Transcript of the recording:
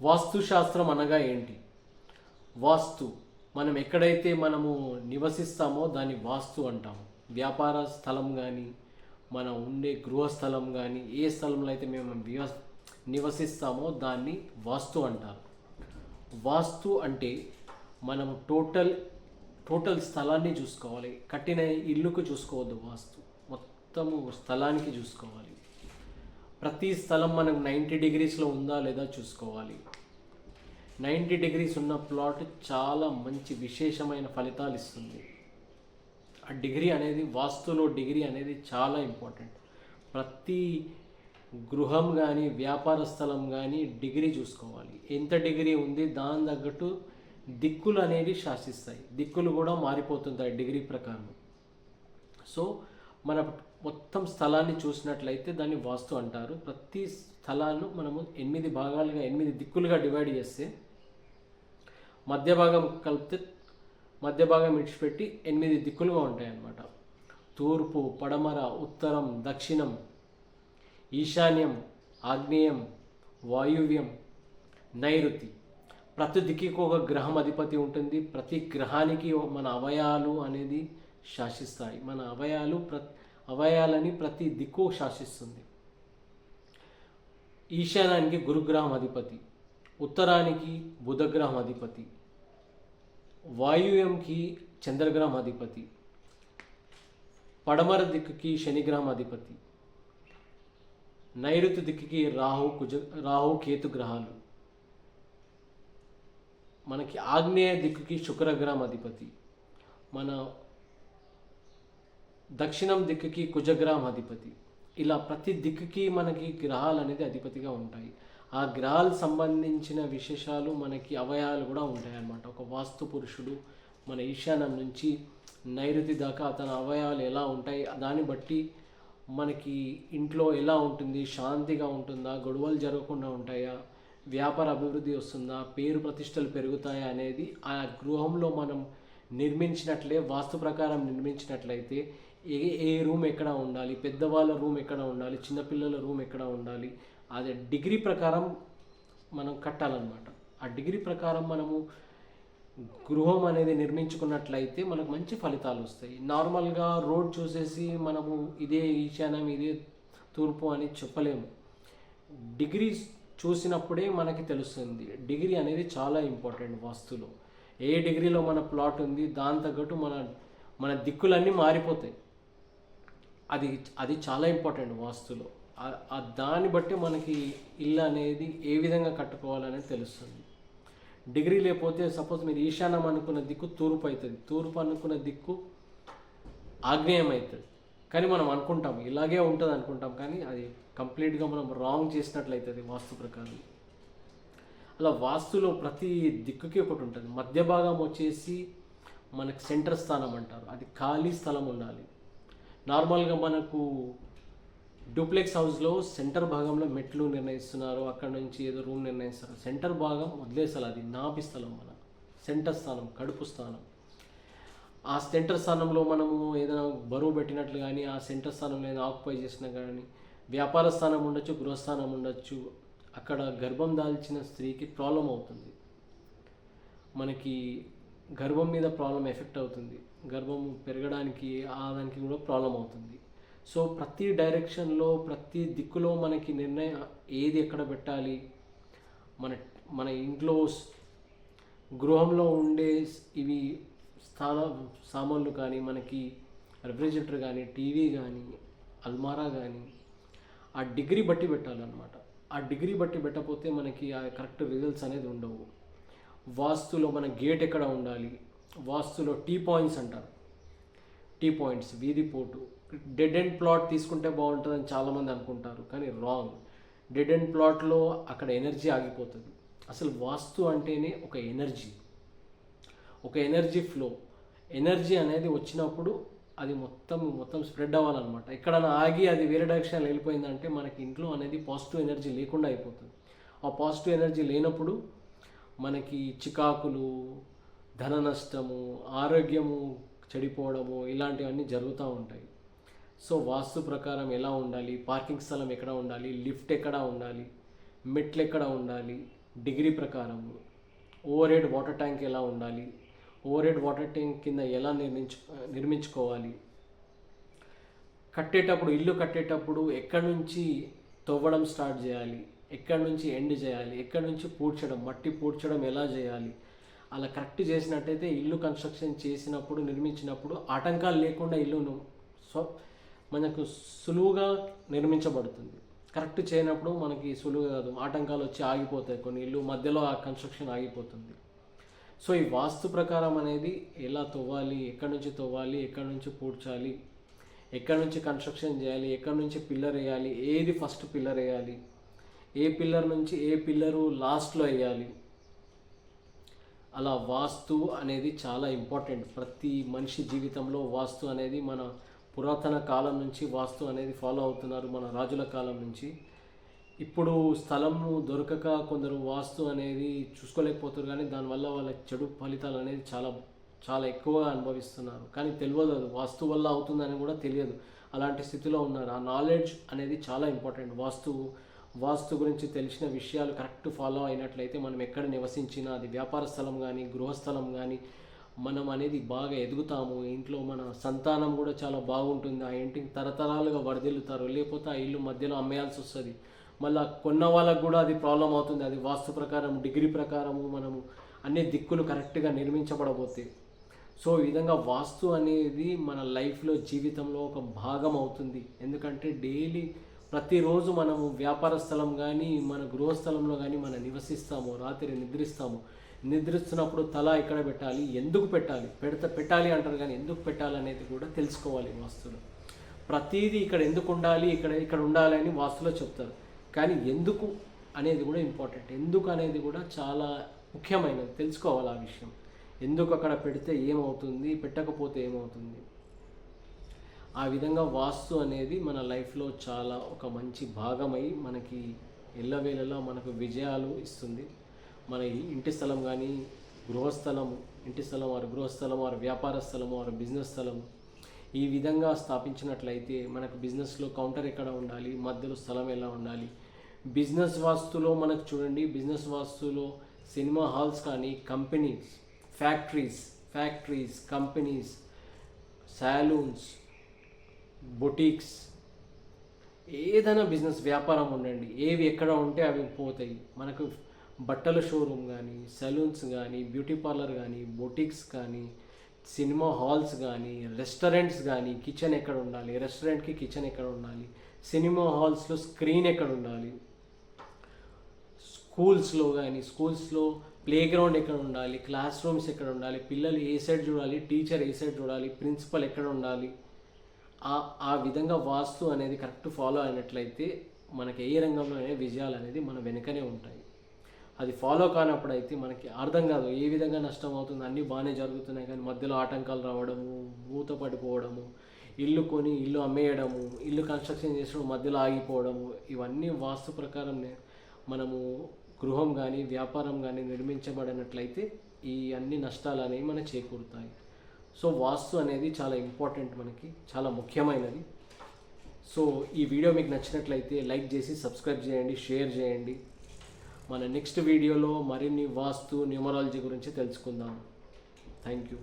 వాస్తుశాస్త్రం అనగా ఏంటి? వాస్తు. మనం ఎక్కడైతే మనము నివసిస్తామో దాన్ని వాస్తు అంటాము. వ్యాపార స్థలం కానీ మనం ఉండే గృహస్థలం కానీ ఏ స్థలంలో అయితే మేము నివసిస్తామో దాన్ని వాస్తు అంటారు. వాస్తు అంటే మనం టోటల్ టోటల్ స్థలాన్ని చూసుకోవాలి. కట్టిన ఇల్లుకు చూసుకోవద్దు వాస్తు. మొత్తము స్థలానికి చూసుకోవాలి. ప్రతి స్థలం మనకు నైంటీ డిగ్రీస్లో ఉందా లేదా చూసుకోవాలి. నైంటీ డిగ్రీస్ ఉన్న ప్లాట్ చాలా మంచి విశేషమైన ఫలితాలు ఇస్తుంది. ఆ డిగ్రీ అనేది వాస్తులో డిగ్రీ అనేది చాలా ఇంపార్టెంట్. ప్రతి గృహం కానీ వ్యాపార స్థలం కానీ డిగ్రీ చూసుకోవాలి. ఎంత డిగ్రీ ఉంది దాని తగ్గట్టు దిక్కులు అనేవి శాసిస్తాయి. దిక్కులు కూడా మారిపోతుంటాయి డిగ్రీ ప్రకారం. సో మన మొత్తం స్థలాన్ని చూసినట్లయితే దాన్ని వాస్తు అంటారు. ప్రతి స్థలాలను మనము ఎనిమిది భాగాలుగా ఎనిమిది దిక్కులుగా డివైడ్ చేస్తే మధ్య భాగం కలిపితే మధ్య భాగం ఇడిచిపెట్టి ఎనిమిది దిక్కులుగా ఉంటాయన్నమాట. తూర్పు పడమర ఉత్తరం దక్షిణం ఈశాన్యం ఆగ్నేయం వాయువ్యం నైరుతి. ప్రతి దిక్కుకి ఒక గ్రహం అధిపతి ఉంటుంది. ప్రతి గ్రహానికి మన అవయాలు అనేది శాసిస్తాయి. మన అవయాలు ప్ర అవయాలని ప్రతి దిక్కు శాసిస్తుంది. ఈశాన్యానికి గురుగ్రహం అధిపతి ఉత్తరానికి బుధగ్రహం అధిపతి వాయువ్యంకి చంద్రగ్రహం అధిపతి పడమర దిక్కుకి శనిగ్రహం అధిపతి నైరుతి దిక్కుకి రాహు కుజ రాహు కేతు గ్రహాలు. మనకి ఆగ్నేయ దిక్కుకి శుక్రగ్రహం అధిపతి. మన దక్షిణం దిక్కుకి కుజగ్రహం అధిపతి. ఇలా ప్రతి దిక్కుకి మనకి గ్రహాలు అనేది అధిపతిగా ఉంటాయి. ఆ గ్రహాలు సంబంధించిన విశేషాలు మనకి అవయాలు కూడా ఉంటాయి అన్నమాట ఒక వాస్తు పురుషుడు మన ఈశాన్యం నుంచి నైరుతి దాకా అతని అవయాలు ఎలా ఉంటాయి దాన్ని బట్టి మనకి ఇంట్లో ఎలా ఉంటుంది శాంతిగా ఉంటుందా గొడవలు జరగకుండా ఉంటాయా వ్యాపార అభివృద్ధి వస్తుందా పేరు ప్రతిష్టలు పెరుగుతాయా అనేది ఆ గృహంలో మనం నిర్మించినట్లే వాస్తు ప్రకారం నిర్మించినట్లయితే ఏ ఏ రూమ్ ఎక్కడ ఉండాలి? పెద్దవాళ్ళ రూమ్ ఎక్కడ ఉండాలి? చిన్నపిల్లల రూమ్ ఎక్కడ ఉండాలి? అదే డిగ్రీ ప్రకారం మనం కట్టాలన్నమాట. ఆ డిగ్రీ ప్రకారం మనము గృహం అనేది నిర్మించుకున్నట్లయితే మనకు మంచి ఫలితాలు వస్తాయి. నార్మల్గా రోడ్ చూసేసి మనము ఇదే ఈశాన్యం ఇదే తూర్పు అని చెప్పలేము. డిగ్రీ చూసినప్పుడే మనకి తెలుస్తుంది. డిగ్రీ అనేది చాలా ఇంపార్టెంట్ వస్తువులు. ఏ డిగ్రీలో మన ప్లాట్ ఉంది దాని తగ్గట్టు మన మన దిక్కులన్నీ మారిపోతాయి. అది అది చాలా ఇంపార్టెంట్ వాస్తులో. దాన్ని బట్టి మనకి ఇల్లు అనేది ఏ విధంగా కట్టుకోవాలనేది తెలుస్తుంది. డిగ్రీ లేకపోతే సపోజ్ మీరు ఈశాన్యం అనుకున్న దిక్కు తూర్పు అవుతుంది. తూర్పు అనుకున్న దిక్కు ఆగ్నేయం అవుతుంది. కానీ మనం అనుకుంటాం ఇలాగే ఉంటుంది అనుకుంటాం కానీ అది కంప్లీట్గా మనం రాంగ్ చేసినట్లయితుంది వాస్తు ప్రకారం. అలా వాస్తులో ప్రతి దిక్కుకి ఒకటి ఉంటుంది. మధ్య భాగం వచ్చేసి మనకు సెంటర్ స్థానం అంటారు. అది ఖాళీ స్థలం ఉండాలి. నార్మల్గా మనకు డూప్లెక్స్ హౌస్లో సెంటర్ భాగంలో మెట్లు నిర్ణయిస్తున్నారు. అక్కడ నుంచి ఏదో రూమ్ నిర్ణయిస్తారు. సెంటర్ భాగం వదిలేసాలి అది నాభి స్థలం మన సెంటర్ స్థానం కడుపు స్థానం. ఆ సెంటర్ స్థానంలో మనము ఏదైనా బరువు పెట్టినట్లు కానీ ఆ సెంటర్ స్థానంలో ఏదైనా ఆక్యుపై చేసినా కానీ వ్యాపార స్థానం ఉండొచ్చు గృహస్థానం ఉండొచ్చు అక్కడ గర్భం దాల్చిన స్త్రీకి ప్రాబ్లం అవుతుంది. మనకి గర్భం మీద ప్రాబ్లం ఎఫెక్ట్ అవుతుంది. గర్భం పెరగడానికి ఆ దానికి కూడా ప్రాబ్లం అవుతుంది. సో ప్రతి డైరెక్షన్లో ప్రతి దిక్కులో మనకి నిర్ణయం ఏది ఎక్కడ పెట్టాలి? మన మన ఇంట్లో గృహంలో ఉండే ఇవి స్థాన సామాన్లు కానీ మనకి రెఫ్రిజిరేటర్ కానీ టీవీ కానీ అల్మారా కానీ ఆ డిగ్రీ బట్టి పెట్టాలన్నమాట. ఆ డిగ్రీ బట్టి పెట్టకపోతే మనకి ఆ కరెక్ట్ రిజల్ట్స్ అనేది ఉండవు. వాస్తులో మన గేట్ ఎక్కడ ఉండాలి? వాస్తులో టీ పాయింట్స్ అంటారు. టీ పాయింట్స్ వీధి పోటు. డెడ్ అండ్ ప్లాట్ తీసుకుంటే బాగుంటుందని చాలామంది అనుకుంటారు కానీ రాంగ్. డెడ్ అండ్ ప్లాట్లో అక్కడ ఎనర్జీ ఆగిపోతుంది. అసలు వాస్తు అంటేనే ఒక ఎనర్జీ. ఒక ఎనర్జీ ఫ్లో. ఎనర్జీ అనేది వచ్చినప్పుడు అది మొత్తం మొత్తం స్ప్రెడ్ అవ్వాలన్నమాట. ఎక్కడైనా ఆగి అది వేరే డైరెక్షన్ వెళ్ళిపోయిందంటే మనకి ఇంట్లో అనేది పాజిటివ్ ఎనర్జీ లేకుండా అయిపోతుంది. ఆ పాజిటివ్ ఎనర్జీ లేనప్పుడు మనకి చికాకులు ధన నష్టము ఆరోగ్యము చెడిపోవడము ఇలాంటివన్నీ జరుగుతూ ఉంటాయి. సో వాస్తు ప్రకారం ఎలా ఉండాలి? పార్కింగ్ స్థలం ఎక్కడ ఉండాలి? లిఫ్ట్ ఎక్కడ ఉండాలి? మెట్లు ఎక్కడ ఉండాలి? డిగ్రీ ప్రకారం. ఓవర్ హెడ్ వాటర్ ట్యాంక్ ఎలా ఉండాలి? ఓవర్ హెడ్ వాటర్ ట్యాంక్ కింద ఎలా నిర్మించు నిర్మించుకోవాలి? కట్టేటప్పుడు ఇల్లు కట్టేటప్పుడు ఎక్కడి నుంచి తవ్వడం స్టార్ట్ చేయాలి? ఎక్కడి నుంచి ఎండ్ చేయాలి? ఎక్కడి నుంచి పూడ్చడం? మట్టి పూడ్చడం ఎలా చేయాలి? అలా కరెక్ట్ చేసినట్టయితే ఇల్లు కన్స్ట్రక్షన్ చేసినప్పుడు నిర్మించినప్పుడు ఆటంకాలు లేకుండా ఇల్లును సో మనకు సులువుగా నిర్మించబడుతుంది. కరెక్ట్ చేయనప్పుడు మనకి సులువు కాదు. ఆటంకాలు వచ్చి ఆగిపోతాయి కొన్ని ఇల్లు మధ్యలో ఆ కన్స్ట్రక్షన్ ఆగిపోతుంది. సో ఈ వాస్తు ప్రకారం అనేది ఎలా తవ్వాలి ఎక్కడి నుంచి తవ్వాలి ఎక్కడి నుంచి పూడ్చాలి ఎక్కడి నుంచి కన్స్ట్రక్షన్ చేయాలి ఎక్కడి నుంచి పిల్లర్ వేయాలి ఏది ఫస్ట్ పిల్లర్ వేయాలి ఏ పిల్లర్ నుంచి ఏ పిల్లరు లాస్ట్లో వేయాలి అలా వాస్తు అనేది చాలా ఇంపార్టెంట్. ప్రతి మనిషి జీవితంలో వాస్తు అనేది మన పురాతన కాలం నుంచి వాస్తు అనేది ఫాలో అవుతున్నారు మన రాజుల కాలం నుంచి. ఇప్పుడు స్థలము దొరకక కొందరు వాస్తు అనేది చూసుకోలేకపోతారు కానీ దానివల్ల వాళ్ళకి చెడు ఫలితాలు అనేది చాలా చాలా ఎక్కువగా అనుభవిస్తున్నారు. కానీ తెలియదు అది వాస్తు వల్ల అవుతుందని కూడా తెలియదు. అలాంటి స్థితిలో ఉన్నారు. ఆ నాలెడ్జ్ అనేది చాలా ఇంపార్టెంట్. వాస్తు వాస్తు గురించి తెలిసిన విషయాలు కరెక్ట్ ఫాలో అయినట్లయితే మనం ఎక్కడ నివసించినా అది వ్యాపార స్థలం కానీ గృహస్థలం కానీ మనం అనేది బాగా ఎదుగుతాము. ఇంట్లో మన సంతానం కూడా చాలా బాగుంటుంది. ఆ ఇంటికి తరతరాలుగా వరదిల్లుతారు. లేకపోతే ఆ ఇల్లు మధ్యలో అమ్మేయాల్సి వస్తుంది. మళ్ళీ కొన్న వాళ్ళకు కూడా అది ప్రాబ్లం అవుతుంది. అది వాస్తు ప్రకారం డిగ్రీ ప్రకారము మనము అన్ని దిక్కులు కరెక్ట్గా నిర్మించబడబోతే. సో ఈ విధంగా వాస్తు అనేది మన లైఫ్లో జీవితంలో ఒక భాగం అవుతుంది. ఎందుకంటే డైలీ ప్రతిరోజు మనము వ్యాపార స్థలం కానీ మన గృహస్థలంలో కానీ మనం నివసిస్తాము రాత్రి నిద్రిస్తాము. నిద్రిస్తున్నప్పుడు తల ఎక్కడ పెట్టాలి? ఎందుకు పెట్టాలి? పెడత పెట్టాలి అంటారు కానీ ఎందుకు పెట్టాలి అనేది కూడా తెలుసుకోవాలి వాస్తులు. ప్రతిదీ ఇక్కడ ఎందుకు ఉండాలి? ఇక్కడ ఇక్కడ ఉండాలి అని వాస్తులో చెప్తారు. కానీ ఎందుకు అనేది కూడా ఇంపార్టెంట్. ఎందుకు అనేది కూడా చాలా ముఖ్యమైనది. తెలుసుకోవాలి ఆ విషయం. ఎందుకు అక్కడ పెడితే ఏమవుతుంది? పెట్టకపోతే ఏమవుతుంది? ఆ విధంగా వాస్తు అనేది మన లైఫ్లో చాలా ఒక మంచి భాగమై మనకి ఎల్లవేళలా మనకు విజయాలు ఇస్తుంది. మన ఇంటి స్థలం కానీ గృహస్థలము ఇంటి స్థలం వారి గృహస్థలం వారి వ్యాపార స్థలం వారి బిజినెస్ స్థలం ఈ విధంగా స్థాపించినట్లయితే మనకు బిజినెస్లో కౌంటర్ ఎక్కడ ఉండాలి? మధ్యలో స్థలం ఎలా ఉండాలి? బిజినెస్ వాస్తులో మనకు చూడండి బిజినెస్ వాస్తులో సినిమా హాల్స్ కానీ companies factories factories companies saloons boutiques ఏదైనా బిజినెస్ వ్యాపారం ఉండండి ఏవి ఎక్కడ ఉంటే అవి పోతాయి. మనకు బట్టల షోరూమ్ కానీ సలూన్స్ కానీ బ్యూటీ పార్లర్ కానీ బొటిక్స్ కానీ సినిమా హాల్స్ కానీ రెస్టారెంట్స్ కానీ కిచెన్ ఎక్కడ ఉండాలి రెస్టారెంట్కి కిచెన్ ఎక్కడ ఉండాలి సినిమా హాల్స్లో స్క్రీన్ ఎక్కడ ఉండాలి స్కూల్స్లో కానీ స్కూల్స్లో ప్లే గ్రౌండ్ ఎక్కడ ఉండాలి క్లాస్ రూమ్స్ ఎక్కడ ఉండాలి పిల్లలు ఏ సైడ్ చూడాలి టీచర్ ఏ సైడ్ చూడాలి ప్రిన్సిపల్ ఎక్కడ ఉండాలి ఆ ఆ విధంగా వాస్తు అనేది కరెక్ట్ ఫాలో అయినట్లయితే మనకి ఏ రంగంలోనే విజయాలు అనేది మన వెనుకనే ఉంటాయి. అది ఫాలో కానప్పుడు అయితే మనకి అర్థం కాదు ఏ విధంగా నష్టం అవుతుంది అన్నీ బాగానే జరుగుతున్నాయి కానీ మధ్యలో ఆటంకాలు రావడము మూత పడిపోవడము ఇల్లు కొని ఇల్లు అమ్మేయడము ఇల్లు కన్స్ట్రక్షన్ చేసిన మధ్యలో ఆగిపోవడము ఇవన్నీ వాస్తు ప్రకారం మనము గృహం కానీ వ్యాపారం కానీ నిర్మించబడినట్లయితే ఈ అన్ని నష్టాలు అనేవి మనం చేకూరుతాయి. సో వాస్తు అనేది చాలా ఇంపార్టెంట్ మనకి చాలా ముఖ్యమైనది. సో ఈ వీడియో మీకు నచ్చినట్లయితే లైక్ చేసి సబ్స్క్రైబ్ చేయండి షేర్ చేయండి. మన నెక్స్ట్ వీడియోలో మరిన్ని వాస్తు న్యూమరాలజీ గురించి తెలుసుకుందాం. Thank you.